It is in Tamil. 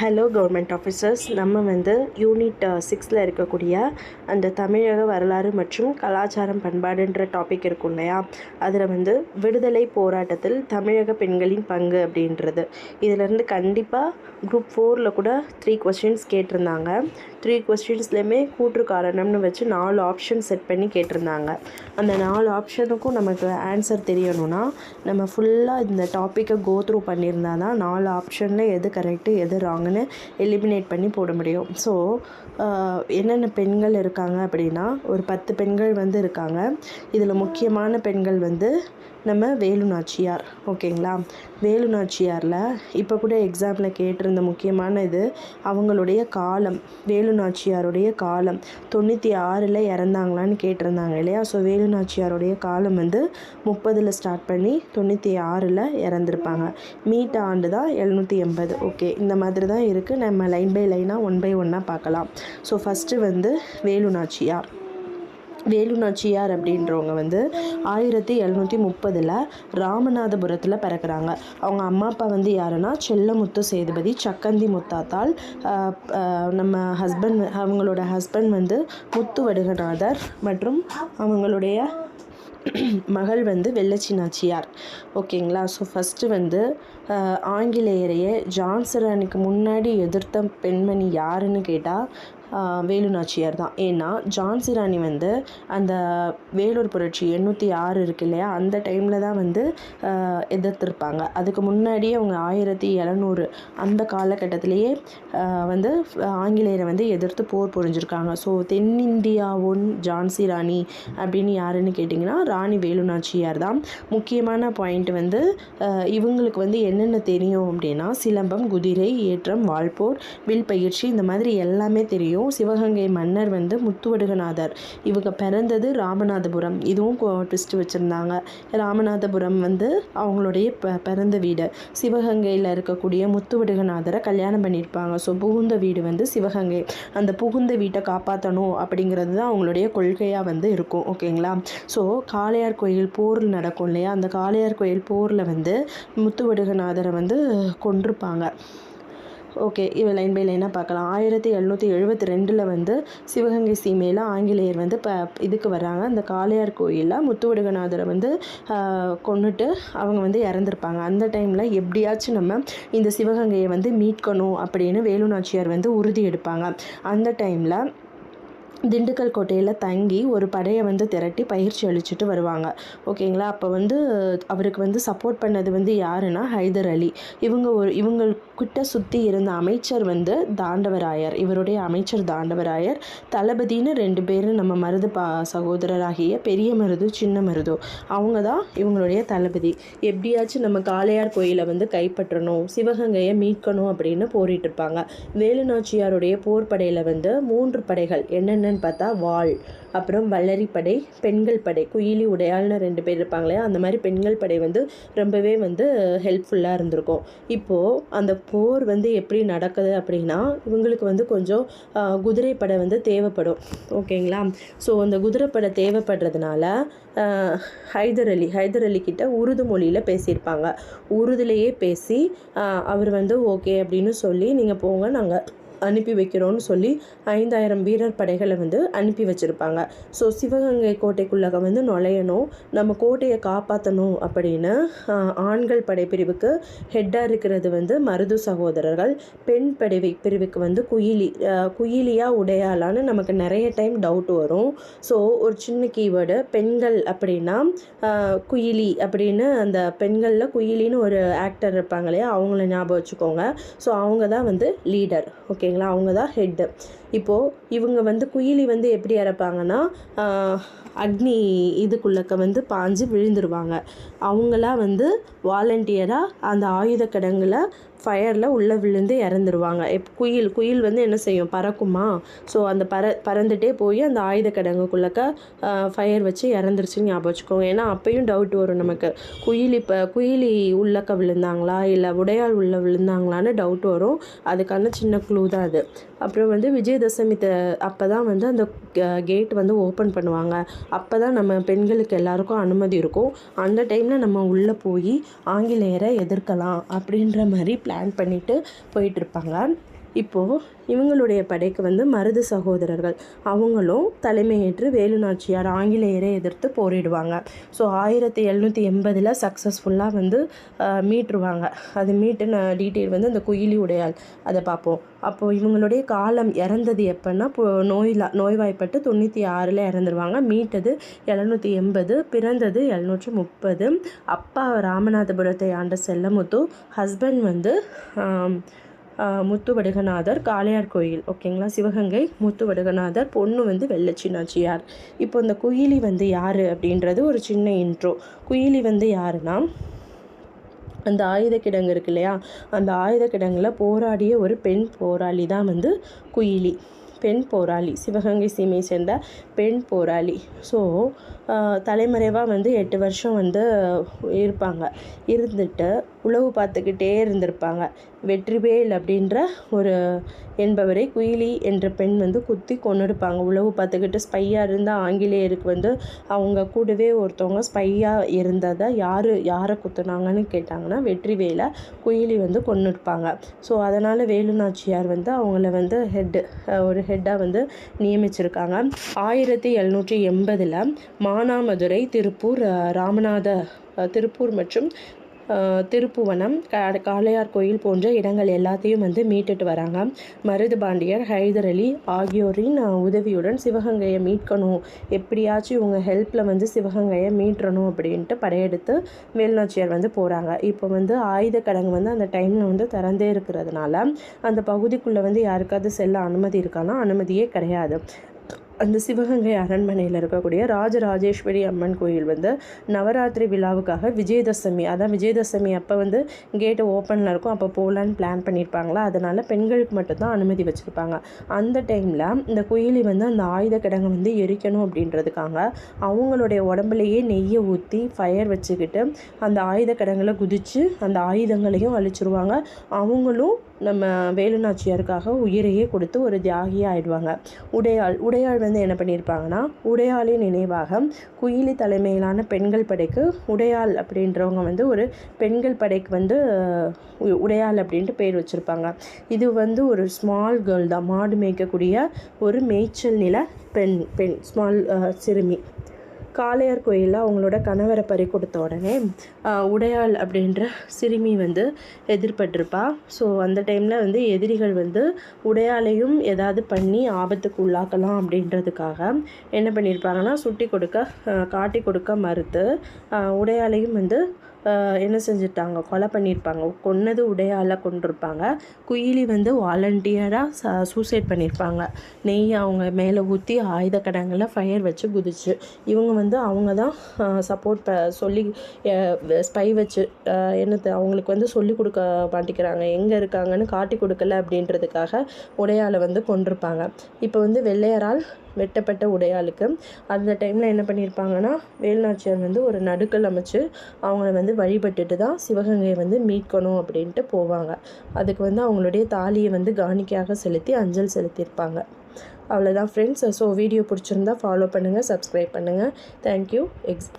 ஹலோ கவர்மெண்ட் ஆஃபீஸர்ஸ் நம்ம வந்து யூனிட் சிக்ஸில் uh, இருக்கக்கூடிய அந்த தமிழக வரலாறு மற்றும் கலாச்சாரம் பண்பாடுன்ற டாபிக் இருக்கும் இல்லையா? அதில் வந்து விடுதலை போராட்டத்தில் தமிழக பெண்களின் பங்கு அப்படின்றது. இதிலேருந்து கண்டிப்பாக குரூப் ஃபோரில் கூட த்ரீ கொஸ்டின்ஸ் கேட்டிருந்தாங்க. த்ரீ கொஸ்டின்ஸ்லேயுமே கூற்று காரணம்னு வச்சு நாலு ஆப்ஷன் செட் பண்ணி கேட்டிருந்தாங்க. அந்த நாலு ஆப்ஷனுக்கும் நமக்கு ஆன்சர் தெரியணும்னா நம்ம ஃபுல்லாக இந்த டாப்பிக்கை கோ த்ரூ பண்ணியிருந்தா தான் நாலு ஆப்ஷனில் எது கரெக்டு எது ராங்குன்னு எலிமினேட் பண்ணி போட முடியும். ஸோ என்னென்ன பெண்கள் இருக்காங்க அப்படின்னா ஒரு பத்து பெண்கள் வந்து இருக்காங்க. இதில் முக்கியமான பெண்கள் வந்து நம்ம வேலு நாச்சியார் ஓகேங்களா? வேலு நாச்சியாரில் இப்போ கூட எக்ஸாமில் கேட்டிருந்த முக்கியமான இது அவங்களுடைய காலம் வேலு நாச்சியாருடைய காலம். தொண்ணூற்றி ஆறில் இறந்தாங்களான்னு கேட்டிருந்தாங்க இல்லையா? ஸோ வேலுநாச்சியாருடைய காலம் வந்து முப்பதில் ஸ்டார்ட் பண்ணி தொண்ணூற்றி ஆறில் இறந்துருப்பாங்க. மீட்ட ஆண்டு தான் எழுநூற்றி எண்பது ஓகே இந்த மாதிரி தான் இருக்குது நம்ம லைன் பை லைனாக ஒன் பை ஒன்னாக பார்க்கலாம். ஸோ ஃபஸ்ட்டு வந்து வேலு நாச்சியார் வேலு நாச்சியார் அப்படின்றவங்க வந்து ஆயிரத்தி எழுநூற்றி முப்பதில் ராமநாதபுரத்தில் பிறக்கிறாங்க. அவங்க அம்மா அப்பா வந்து யாருன்னா செல்லமுத்து சேதுபதி சக்கந்தி முத்தாத்தால் நம்ம ஹஸ்பண்ட் அவங்களோட ஹஸ்பண்ட் வந்து முத்து வடுகநாதர் மற்றும் அவங்களுடைய மகள் வந்து வெள்ளச்சி நாச்சியார். ஓகேங்களா? ஸோ ஃபஸ்ட்டு வந்து ஆங்கிலேயரையே ஜான்சரானுக்கு முன்னாடி எதிர்த்த பெண்மணி யாருன்னு கேட்டால் வேலு நாச்சியார் தான். ஏன்னா ஜான்சி ராணி வந்து அந்த வேலூர் புரட்சி எண்ணூற்றி ஆறு இருக்கு இல்லையா? அந்த டைமில் தான் வந்து எதிர்த்திருப்பாங்க. அதுக்கு முன்னாடியே அவங்க ஆயிரத்தி இரநூறு அந்த காலகட்டத்திலேயே வந்து ஆங்கிலேயரை வந்து எதிர்த்து போர் புரிஞ்சிருக்காங்க. ஸோ தென்னிந்தியாவுன் ஜான்சி ராணி அப்படின்னு யாருன்னு கேட்டிங்கன்னா ராணி வேலு நாச்சியார் தான். முக்கியமான பாயிண்ட் வந்து இவங்களுக்கு வந்து என்னென்ன தெரியும் அப்படின்னா சிலம்பம் குதிரை ஏற்றம் வாள்போர் வில் பயிற்சி இந்த மாதிரி எல்லாமே தெரியும். சிவகங்கை மன்னர் வந்து முத்துவடுகநாதர். இவங்க பிறந்தது ராமநாதபுரம். இதுவும் ட்விஸ்ட் வச்சுருந்தாங்க. ராமநாதபுரம் வந்து அவங்களுடைய ப பிறந்த வீடு. சிவகங்கையில் இருக்கக்கூடிய முத்துவடுகநாதரை கல்யாணம் பண்ணியிருப்பாங்க. ஸோ புகுந்த வீடு வந்து சிவகங்கை. அந்த புகுந்த வீட்டை காப்பாற்றணும் அப்படிங்கிறது தான் அவங்களுடைய கொள்கையாக வந்து இருக்கும். ஓகேங்களா? ஸோ காளையார் கோயில் போர் நடக்கும் இல்லையா? அந்த காளையார் கோயில் போரில் வந்து முத்துவடுகநாதரை வந்து கொண்டிருப்பாங்க ஓகே இவ லைன் பை லைனாக பார்க்கலாம். ஆயிரத்தி எழுநூற்றி எழுபத்தி ரெண்டில் வந்து சிவகங்கை சீமையில் ஆங்கிலேயர் வந்து ப இதுக்கு வராங்க அந்த காளையார் கோயிலில் முத்துவடுகநாதரை வந்து கொண்டுட்டு அவங்க வந்து இறந்துருப்பாங்க. அந்த டைமில் எப்படியாச்சும் நம்ம இந்த சிவகங்கையை வந்து மீட்கணும் அப்படின்னு வேலு நாச்சியார் வந்து உறுதி எடுப்பாங்க. அந்த டைமில் திண்டுக்கல் கோட்டையில் தங்கி ஒரு படையை வந்து திரட்டி பயிற்சி அளிச்சுட்டு வருவாங்க. ஓகேங்களா? அப்போ வந்து அவருக்கு வந்து சப்போர்ட் பண்ணது வந்து யாருன்னா ஹைதர் அலி. இவங்க ஒரு இவங்கக்கிட்ட சுற்றி இருந்த அமைச்சர் வந்து தாண்டவராயர் இவருடைய அமைச்சர் தாண்டவராயர் தளபதின்னு ரெண்டு பேரும் நம்ம மருது பா சகோதரராகிய பெரிய மருது சின்ன மருது. அவங்க தான் இவங்களுடைய தளபதி. எப்படியாச்சும் நம்ம காளையார் கோயிலை வந்து கைப்பற்றணும் சிவகங்கையை மீட்கணும் அப்படின்னு போரிட்டு இருப்பாங்க. வேலுநாச்சியாருடைய போர் படையில் வந்து மூன்று படைகள் என்னென்ன என்னன்னு பார்த்தா வாள். அப்புறம் வள்ளரி படை பெண்கள் படை. குயிலி உடையாள்னு ரெண்டு பேர் இருப்பாங்களே அந்த மாதிரி பெண்கள் படை வந்து ரொம்பவே வந்து ஹெல்ப்ஃபுல்லாக இருந்திருக்கும். இப்போது அந்த போர் வந்து எப்படி நடக்குது அப்படின்னா இவங்களுக்கு வந்து கொஞ்சம் குதிரைப்படை வந்து தேவைப்படும். ஓகேங்களா? ஸோ அந்த குதிரைப்படை தேவைப்படுறதுனால ஹைதர் அலி ஹைதர் அலி கிட்ட உருது மொழியில் பேசியிருப்பாங்க. உருதுலேயே பேசி அவர் வந்து ஓகே அப்படின்னு சொல்லி நீங்கள் போங்க நாங்கள் அனுப்பி வைக்கிறோன்னு சொல்லி ஐந்தாயிரம் வீரர் படைகளை வந்து அனுப்பி வச்சுருப்பாங்க. ஸோ சிவகங்கை கோட்டைக்குள்ளக வந்து நுழையணும். நம்ம கோட்டையை காப்பாற்றணும் அப்படின்னு ஆண்கள் படைப்பிரிவுக்கு ஹெட்டாக இருக்கிறது வந்து மருது சகோதரர்கள். பெண் படை பிரிவுக்கு வந்து குயிலி குயிலியாக குயிலியா உடையாளான்னு நமக்கு நிறைய டைம் டவுட் வரும். ஸோ ஒரு சின்ன கீவேர்டு பெண்கள் அப்படின்னா குயிலி அப்படின்னு அந்த பெண்களில் குயிலின்னு ஒரு ஆக்டர் இருப்பாங்க இல்லையா? அவங்கள ஞாபகம் வச்சுக்கோங்க. ஸோ அவங்க தான் வந்து லீடர் ஓகே ஓகேங்களா? அவங்க தான் ஹெட்டு இப்போது இவங்க வந்து குயிலி வந்து எப்படி இறப்பாங்கன்னா அக்னி இதுக்குள்ளக்க வந்து பாஞ்சு விழுந்துருவாங்க. அவங்களா வந்து வாலண்டியராக அந்த ஆயுத கிடங்குல ஃபயரில் உள்ளே விழுந்து இறந்துருவாங்க. எப் குயில் குயில் வந்து என்ன செய்யும்? பறக்குமா? ஸோ அந்த பற பறந்துட்டே போய் அந்த ஆயுத கிடங்குக்குள்ளக்க ஃபயர் வச்சு இறந்துருச்சுன்னு ஞாபகம் வச்சுக்கோங்க. ஏன்னா அப்போயும் டவுட் வரும் நமக்கு. குயில் இப்போ குயிலி உள்ளக்க விழுந்தாங்களா? இல்லை உடையாள் உள்ளே விழுந்தாங்களான்னு டவுட் வரும். அதுக்கான சின்ன க்ளூ தான் அது. அப்புறம் வந்து விஜயதசமி த அப்போ தான் வந்து அந்த கேட் வந்து ஓப்பன் பண்ணுவாங்க. அப்போ தான் நம்ம பெண்களுக்கு எல்லாருக்கும் அனுமதி இருக்கும். அந்த டைமில் நம்ம உள்ளே போய் ஆங்கிலேயரை எதிர்க்கலாம் அப்படின்ற மாதிரி பிளான் பண்ணிவிட்டு போயிட்டுருப்பாங்க இப்போது இவங்களுடைய படைக்கு வந்து மருது சகோதரர்கள். அவங்களும் தலைமையேற்று வேலு நாச்சியார் ஆங்கிலேயரை எதிர்த்து போரிடுவாங்க. ஸோ ஆயிரத்தி எழுநூற்றி எண்பதில் சக்ஸஸ்ஃபுல்லாக வந்து மீட்டுருவாங்க. அது மீட்டுன டீட்டெயில் வந்து அந்த குயிலி உடையால் அதை பார்ப்போம். அப்போது இவங்களுடைய காலம் இறந்தது எப்போன்னா நோயில நோய்வாய்ப்பட்டு தொண்ணூற்றி ஆறில் இறந்துருவாங்க. மீட்டது எழுநூற்றி எண்பது பிறந்தது எழுநூற்றி முப்பது. அப்பா ராமநாதபுரத்தை ஆண்ட செல்லமுத்து ஹஸ்பண்ட் வந்து முத்து வடுகநாதர் முத்துவடுகநாதர் காளையார் கோயில் ஓகேங்களா? சிவகங்கை முத்துவடுகநாதர் பொண்ணு வந்து வெள்ளச்சினாச்சியார் இப்போ இந்த குயிலி வந்து யார் அப்படின்றது ஒரு சின்ன இன்ட்ரோ குயிலி வந்து யாருன்னா அந்த ஆயுத கிடங்கு இருக்கு இல்லையா? அந்த ஆயுத கிடங்கில் போராடிய ஒரு பெண் போராளி தான் வந்து குயிலி. பெண் போராளி சிவகங்கை சீமையை சேர்ந்த பெண் போராளி. ஸோ தலைமறைவாக வந்து எட்டு வருஷம் வந்து இருப்பாங்க. இருந்துட்டு உளவு பார்த்துக்கிட்டே இருந்திருப்பாங்க. வெற்றிவேல் அப்படின்ற ஒரு என்பவரை குயிலி என்ற பெண் வந்து குத்தி கொன்னுடுப்பாங்க. உளவு பார்த்துக்கிட்டு ஸ்பையாக இருந்த ஆங்கிலேயருக்கு வந்து அவங்க கூடவே ஒருத்தவங்க ஸ்பையாக இருந்ததை யார் யாரை குத்துனாங்கன்னு கேட்டாங்கன்னா வெற்றிவேலை குயிலி வந்து கொன்னுடுப்பாங்க. ஸோ அதனால் வேலு நாச்சியார் வந்து அவங்கள வந்து ஹெட்டு ஒரு ஹெட்டாக வந்து நியமிச்சிருக்காங்க. ஆயிரத்தி எழுநூற்றி எண்பதில் மா மானாமதுரை திருப்பூர் ராமநாத திருப்பூர் மற்றும் திருப்புவனம் காளையார் கோயில் போன்ற இடங்கள் எல்லாத்தையும் வந்து மீட்டுட்டு வராங்க. மருது பாண்டியர் ஹைதர் அலி ஆகியோரின் உதவியுடன் சிவகங்கையை மீட்கணும். எப்படியாச்சும் இவங்க ஹெல்ப்பில் வந்து சிவகங்கையை மீட்டணும் அப்படின்ட்டு படையெடுத்து வேலுநாச்சியார் வந்து போகிறாங்க இப்போ வந்து ஆயுத கடங்கு வந்து அந்த டைமில் வந்து திறந்தே இருக்கிறதுனால அந்த பகுதிக்குள்ளே வந்து யாருக்காவது செல்ல அனுமதி இருக்கானா? அனுமதியே கிடையாது. அந்த சிவகங்கை அரண்மனையில் இருக்கக்கூடிய ராஜராஜேஸ்வரி அம்மன் கோயில் வந்து நவராத்திரி விழாவுக்காக விஜயதசமி. அதான் விஜயதசமி அப்போ வந்து கேட்டு ஓப்பனில் இருக்கும். அப்போ போகலான்னு பிளான் பண்ணியிருப்பாங்களா அதனால் பெண்களுக்கு மட்டும்தான் அனுமதி வச்சுருப்பாங்க. அந்த டைமில் இந்த குயிலி வந்து அந்த ஆயுத கிடங்கை வந்து எரிக்கணும் அப்படின்றதுக்காக அவங்களுடைய உடம்புலையே நெய்யை ஊற்றி ஃபயர் வச்சுக்கிட்டு அந்த ஆயுத கிடங்களை குதித்து அந்த ஆயுதங்களையும் அழிச்சிருவாங்க. அவங்களும் நம்ம வேலுநாச்சியாருக்காக உயிரையே கொடுத்து ஒரு தியாகி ஆயிடுவாங்க. உடையாள் உடையாள் வந்து என்ன பண்ணியிருப்பாங்கன்னா உடையாளின் நினைவாக குயிலி தலைமையிலான பெண்கள் படைக்கு உடையாள் அப்படின்றவங்க வந்து ஒரு பெண்கள் படைக்கு வந்து உ- உடையாள் அப்படின்ட்டு பேர் வச்சுருப்பாங்க. இது வந்து ஒரு ஸ்மால் கேர்ள் தான். மாடு மேய்க்கக்கூடிய ஒரு மேய்ச்சல் நில பெண் பெண் ஸ்மால் சிறுமி. காளையார் கோயிலில் அவங்களோட கணவரை பறி கொடுத்த உடனே உடையாள் அப்படின்ற சிறுமி வந்து எதிர்பட்டிருப்பா. ஸோ அந்த டைமில் வந்து எதிரிகள் வந்து உடையாளையும் ஏதாவது பண்ணி ஆபத்துக்கு உள்ளாக்கலாம் அப்படின்றதுக்காக என்ன பண்ணியிருப்பாங்கன்னா சுட்டி கொடுக்க காட்டி கொடுக்க மறுத்து உடையாளையும் வந்து என்ன செஞ்சுட்டாங்க? கொலை பண்ணியிருப்பாங்க கொன்னது உடையால கொண்டிருப்பாங்க குயிலி வந்து வாலண்டியராக ச சூசைட் பண்ணியிருப்பாங்க நெய் அவங்க மேலே ஊற்றி ஆயுத கடங்களில் ஃபயர் வச்சு குதிச்சு. இவங்க வந்து அவங்க தான் சப்போர்ட் ப சொல்லி ஸ்பை வச்சு என்னத்தை என்னது அவங்களுக்கு வந்து சொல்லி கொடுக்க மாட்டேங்கிறாங்க எங்கே இருக்காங்கன்னு காட்டி கொடுக்கல அப்படின்றதுக்காக உடையால் வந்து கொண்டிருப்பாங்க இப்போ வந்து வெள்ளையரால் வெட்டப்பட்ட உடையாளுக்கு. அந்த டைமில் என்ன பண்ணியிருப்பாங்கன்னா வேலுநாச்சியார் வந்து ஒரு நடுக்கல் அமைச்சு அவங்கள வந்து வழிபட்டுட்டு தான் சிவகங்கையை வந்து மீட்கணும் அப்படின்ட்டு போவாங்க. அதுக்கு வந்து அவங்களுடைய தாலியை வந்து காணிக்கையாக செலுத்தி அஞ்சல் செலுத்தியிருப்பாங்க. அவ்வளோதான் ஃப்ரெண்ட்ஸ் ஸோ வீடியோ பிடிச்சிருந்தா ஃபாலோ பண்ணுங்கள் சப்ஸ்கிரைப் பண்ணுங்கள் தேங்க்யூ எக்ஸ்